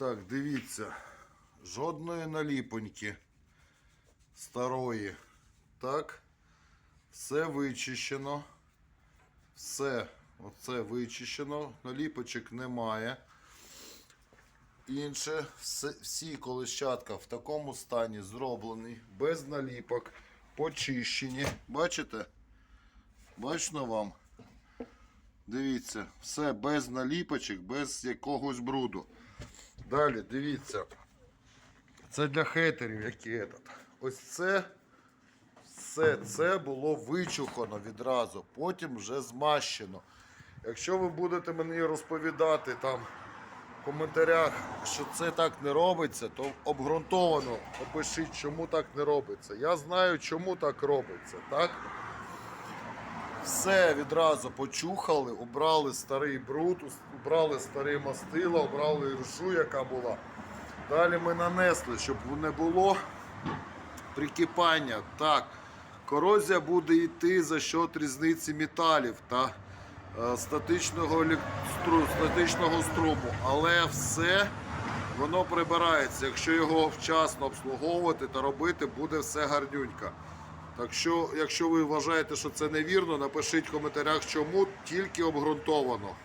Так, дивіться. Жодної наліпоньки старої. Так. Все вичищено. Все. Оце вичищено. Наліпочок немає. Інше, всі колищатка в такому стані зроблені, без наліпок, почищені. Бачите? Бачно вам? Дивіться, все без наліпочок, без якогось бруду. Далі, дивіться. Це для хейтерів, які этот. Ось це. Все це було вичухано відразу, потім вже змащено. Якщо ви будете мені розповідати там в коментарях, що це так не робиться, то обґрунтовано опишіть, чому так не робиться. Я знаю, чому так робиться, так? Все відразу почухали, убрали старий бруд, убрали старі мастила, убрали ржу, яка була. Далі ми нанесли, щоб не було прикипання. Так, корозія буде йти за счет різниці металів та е, статичного, електру- статичного струму. Але все воно прибирається. Якщо його вчасно обслуговувати та робити, буде все гарнюнько. Так що, якщо ви вважаєте, що це невірно, напишіть в коментарях, чому тільки обґрунтовано.